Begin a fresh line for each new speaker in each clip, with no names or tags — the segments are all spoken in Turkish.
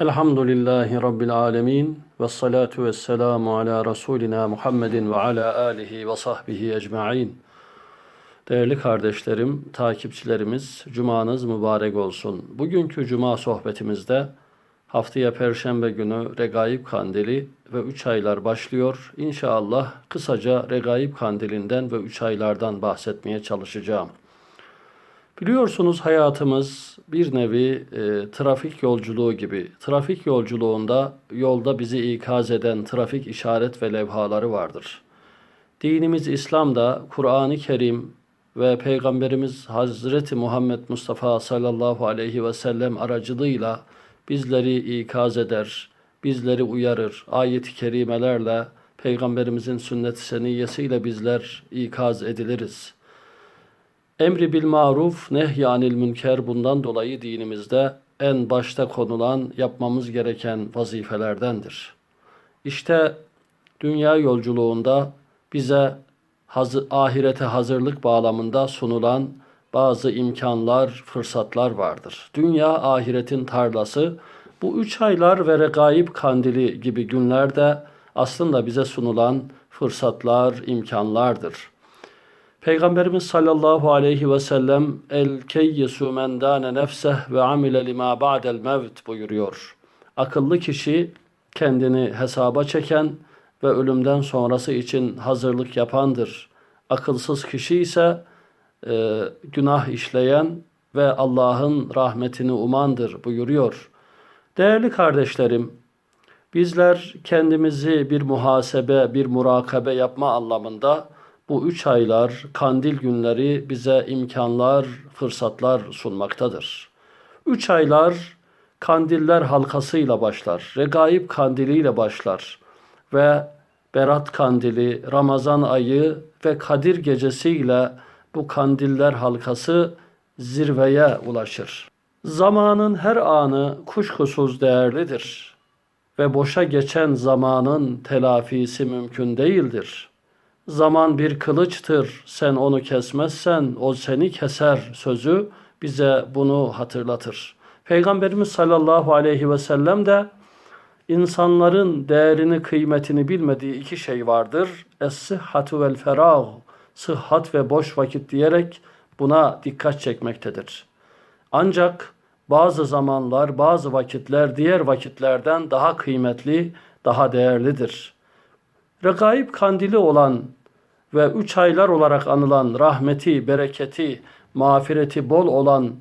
Elhamdülillahi Rabbil alemin ve salatu ve selamu ala Resulina Muhammedin ve ala alihi ve sahbihi ecma'in. Değerli kardeşlerim, takipçilerimiz, Cumanız mübarek olsun. Bugünkü Cuma sohbetimizde haftaya Perşembe günü Regaib Kandili ve 3 aylar başlıyor. İnşallah kısaca Regaib Kandilinden ve 3 aylardan bahsetmeye çalışacağım. Biliyorsunuz hayatımız bir nevi e, trafik yolculuğu gibi. Trafik yolculuğunda yolda bizi ikaz eden trafik işaret ve levhaları vardır. Dinimiz İslam'da Kur'an-ı Kerim ve Peygamberimiz Hazreti Muhammed Mustafa sallallahu aleyhi ve sellem aracılığıyla bizleri ikaz eder, bizleri uyarır. Ayet-i kerimelerle Peygamberimizin sünnet-i seniyyesiyle bizler ikaz ediliriz.'' Emri bil maruf, nehyanil münker bundan dolayı dinimizde en başta konulan yapmamız gereken vazifelerdendir. İşte dünya yolculuğunda bize hazır, ahirete hazırlık bağlamında sunulan bazı imkanlar, fırsatlar vardır. Dünya ahiretin tarlası. Bu üç aylar ve regaib kandili gibi günlerde aslında bize sunulan fırsatlar, imkanlardır. Peygamberimiz sallallahu aleyhi ve sellem el keyyisu men nefseh ve amile lima ba'del mevt buyuruyor. Akıllı kişi kendini hesaba çeken ve ölümden sonrası için hazırlık yapandır. Akılsız kişi ise e, günah işleyen ve Allah'ın rahmetini umandır buyuruyor. Değerli kardeşlerim, bizler kendimizi bir muhasebe, bir murakabe yapma anlamında bu üç aylar, kandil günleri bize imkanlar, fırsatlar sunmaktadır. Üç aylar kandiller halkasıyla başlar, regaib kandiliyle başlar ve Berat kandili, Ramazan ayı ve Kadir gecesiyle bu kandiller halkası zirveye ulaşır. Zamanın her anı kuşkusuz değerlidir ve boşa geçen zamanın telafisi mümkün değildir.'' Zaman bir kılıçtır, sen onu kesmezsen o seni keser sözü bize bunu hatırlatır. Peygamberimiz sallallahu aleyhi ve sellem de insanların değerini, kıymetini bilmediği iki şey vardır. Es-sıhhatu vel ferah, sıhhat ve boş vakit diyerek buna dikkat çekmektedir. Ancak bazı zamanlar, bazı vakitler diğer vakitlerden daha kıymetli, daha değerlidir. Regaib kandili olan ve üç aylar olarak anılan rahmeti, bereketi, mağfireti bol olan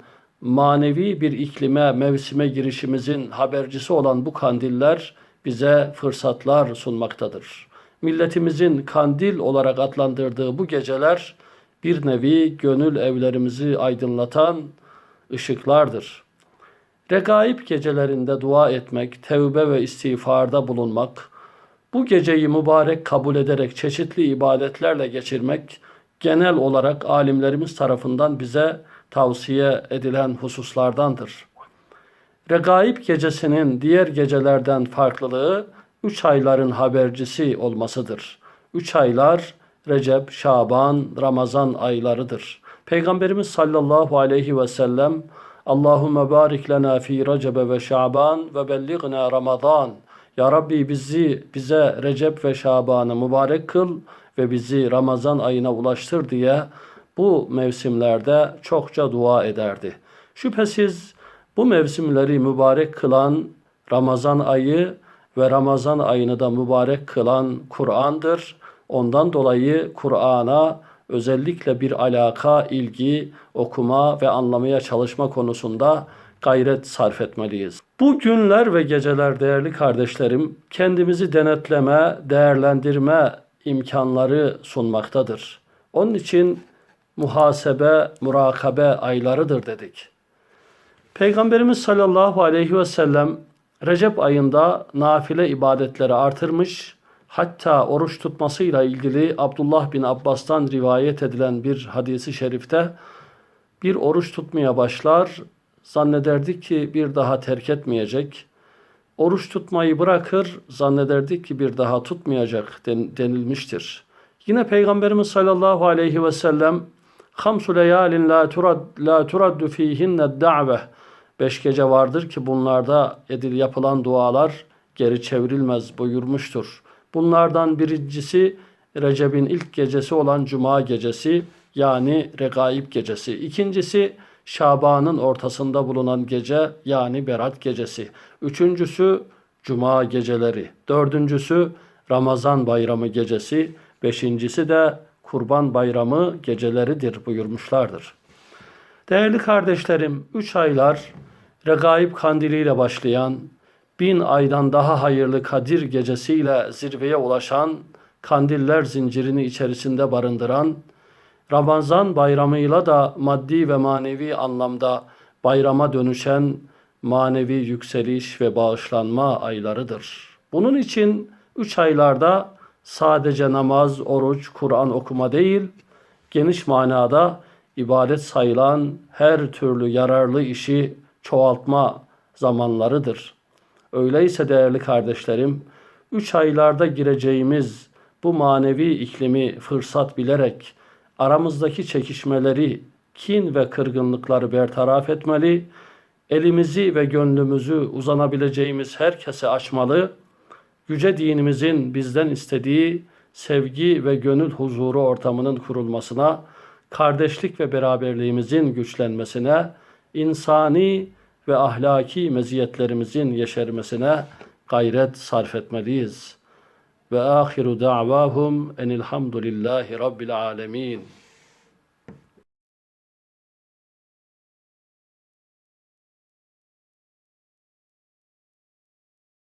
manevi bir iklime, mevsime girişimizin habercisi olan bu kandiller bize fırsatlar sunmaktadır. Milletimizin kandil olarak adlandırdığı bu geceler bir nevi gönül evlerimizi aydınlatan ışıklardır. Regaib gecelerinde dua etmek, tevbe ve istiğfarda bulunmak, bu geceyi mübarek kabul ederek çeşitli ibadetlerle geçirmek genel olarak alimlerimiz tarafından bize tavsiye edilen hususlardandır. Regaib gecesinin diğer gecelerden farklılığı üç ayların habercisi olmasıdır. Üç aylar Recep, Şaban, Ramazan aylarıdır. Peygamberimiz sallallahu aleyhi ve sellem Allahümme barik lena fi Recebe ve Şaban ve bellighna Ramazan ya Rabbi bizi bize Recep ve Şaban'ı mübarek kıl ve bizi Ramazan ayına ulaştır diye bu mevsimlerde çokça dua ederdi. Şüphesiz bu mevsimleri mübarek kılan Ramazan ayı ve Ramazan ayını da mübarek kılan Kur'an'dır. Ondan dolayı Kur'an'a özellikle bir alaka, ilgi, okuma ve anlamaya çalışma konusunda gayret sarf etmeliyiz. Bu günler ve geceler değerli kardeşlerim kendimizi denetleme, değerlendirme imkanları sunmaktadır. Onun için muhasebe, murakabe aylarıdır dedik. Peygamberimiz sallallahu aleyhi ve sellem Recep ayında nafile ibadetleri artırmış, hatta oruç tutmasıyla ilgili Abdullah bin Abbas'tan rivayet edilen bir hadisi şerifte bir oruç tutmaya başlar, zannederdik ki bir daha terk etmeyecek. Oruç tutmayı bırakır, zannederdik ki bir daha tutmayacak denilmiştir. Yine Peygamberimiz sallallahu aleyhi ve sellem Hamsu leyalin la turad la turaddu fihinne da've. Beş gece vardır ki bunlarda edil yapılan dualar geri çevrilmez buyurmuştur. Bunlardan birincisi Recep'in ilk gecesi olan Cuma gecesi yani Regaib gecesi. İkincisi Şaban'ın ortasında bulunan gece yani Berat gecesi. Üçüncüsü Cuma geceleri. Dördüncüsü Ramazan bayramı gecesi. Beşincisi de Kurban bayramı geceleridir buyurmuşlardır. Değerli kardeşlerim, üç aylar Regaib kandiliyle başlayan, bin aydan daha hayırlı Kadir gecesiyle zirveye ulaşan, kandiller zincirini içerisinde barındıran, Ramazan bayramıyla da maddi ve manevi anlamda bayrama dönüşen manevi yükseliş ve bağışlanma aylarıdır. Bunun için üç aylarda sadece namaz, oruç, Kur'an okuma değil, geniş manada ibadet sayılan her türlü yararlı işi çoğaltma zamanlarıdır. Öyleyse değerli kardeşlerim, üç aylarda gireceğimiz bu manevi iklimi fırsat bilerek aramızdaki çekişmeleri, kin ve kırgınlıkları bertaraf etmeli, elimizi ve gönlümüzü uzanabileceğimiz herkese açmalı, yüce dinimizin bizden istediği sevgi ve gönül huzuru ortamının kurulmasına, kardeşlik ve beraberliğimizin güçlenmesine, insani ve ahlaki meziyetlerimizin yeşermesine gayret sarf etmeliyiz. وآخر دعواهم أن الحمد لله رب العالمين.